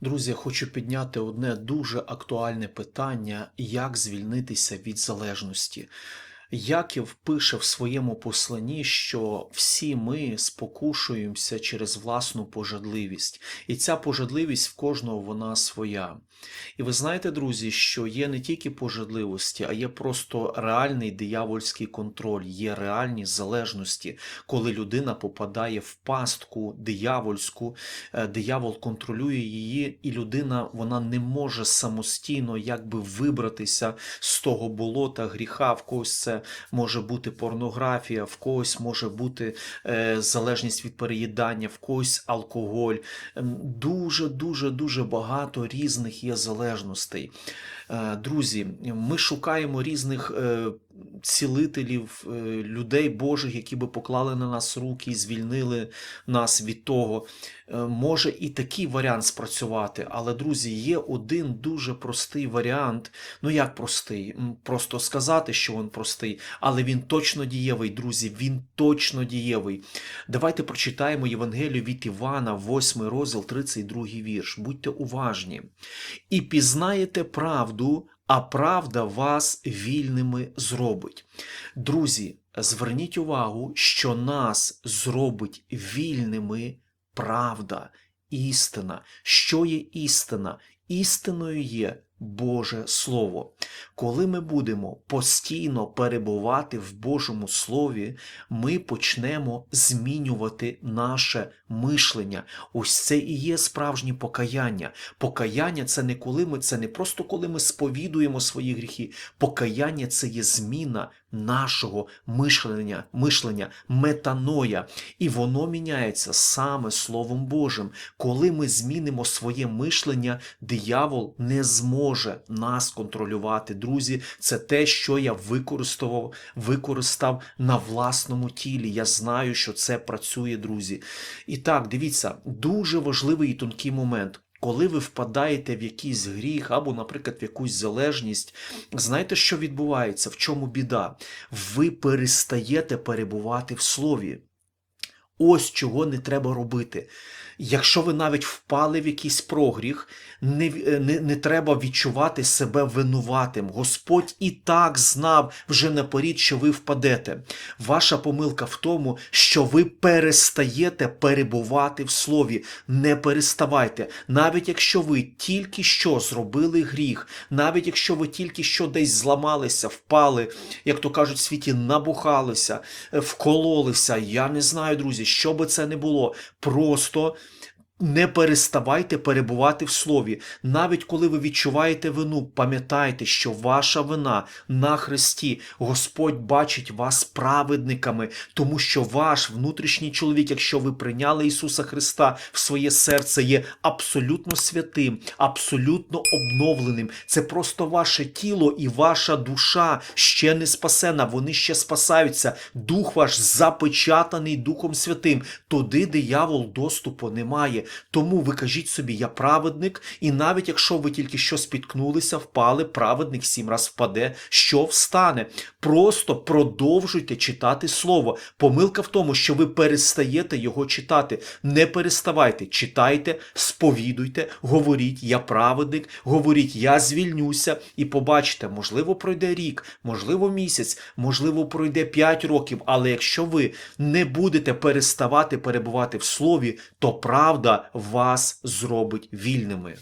Друзі, я хочу підняти одне дуже актуальне питання: як звільнитися від залежності. Яків пише в своєму посланні, що всі ми спокушуємося через власну пожадливість, і ця пожадливість в кожного вона своя. І ви знаєте, друзі, що є не тільки пожадливості, а є просто реальний диявольський контроль, є реальні залежності, коли людина попадає в пастку диявольську, е, диявол контролює її, і людина вона не може самостійно якби вибратися з того болота гріха. В когось це може бути порнографія, в когось може бути е, залежність від переїдання, в когось алкоголь. Ем, Дуже, дуже, дуже багато різних є залежностей. Е, Друзі, ми шукаємо різних е, цілителів, е, людей Божих, які би поклали на нас руки і звільнили нас від того. Е, Може і такий варіант спрацювати, але, друзі, є один дуже простий варіант. Ну як простий? Просто сказати, що він простий, але він точно дієвий, друзі, він точно дієвий. Давайте прочитаємо Євангелію від Івана, 8 розділ, 32 вірш. Будьте уважні. І пізнаєте правду, а правда вас вільними зробить. Друзі, зверніть увагу, що нас зробить вільними правда, істина. Що є істина? Істиною є Боже Слово. Коли ми будемо постійно перебувати в Божому Слові, ми почнемо змінювати наше мишлення. Ось це і є справжнє покаяння. Покаяння це не коли ми це не просто коли ми сповідуємо свої гріхи. Покаяння це є зміна нашого мишлення, мишлення, метаноя. І воно міняється саме Словом Божим. Коли ми змінимо своє мишлення, диявол не зможе нас контролювати. Друзі, це те, що я використовував, використав на власному тілі. Я знаю, що це працює, друзі. І так, дивіться, дуже важливий і тонкий момент. Коли ви впадаєте в якийсь гріх або, наприклад, в якусь залежність, знаєте, що відбувається? В чому біда? Ви перестаєте перебувати в слові. Ось чого не треба робити. Якщо ви навіть впали в якийсь прогріх, не, не, не треба відчувати себе винуватим. Господь і так знав вже наперед, що ви впадете. Ваша помилка в тому, що ви перестаєте перебувати в слові. Не переставайте. Навіть якщо ви тільки що зробили гріх, навіть якщо ви тільки що десь зламалися, впали, як то кажуть, в світі набухалися, е, вкололися. Я не знаю, друзі, що би це не було. Просто. Не переставайте перебувати в слові. Навіть коли ви відчуваєте вину, пам'ятайте, що ваша вина на Христі, Господь бачить вас праведниками, тому що ваш внутрішній чоловік, якщо ви прийняли Ісуса Христа в своє серце, є абсолютно святим, абсолютно обновленим. Це просто ваше тіло і ваша душа ще не спасена, вони ще спасаються. Дух ваш запечатаний Духом Святим. Туди диявол доступу немає. Тому ви кажіть собі, я праведник, і навіть якщо ви тільки що спіткнулися, впали, праведник сім раз впаде, що встане. Просто продовжуйте читати слово. Помилка в тому, що ви перестаєте його читати. Не переставайте, читайте, сповідуйте, говоріть, я праведник, говоріть, я звільнюся, і побачите, можливо, пройде рік, можливо, місяць, можливо, пройде п'ять років. Але якщо ви не будете переставати перебувати в слові, то правда вас зробить вільними.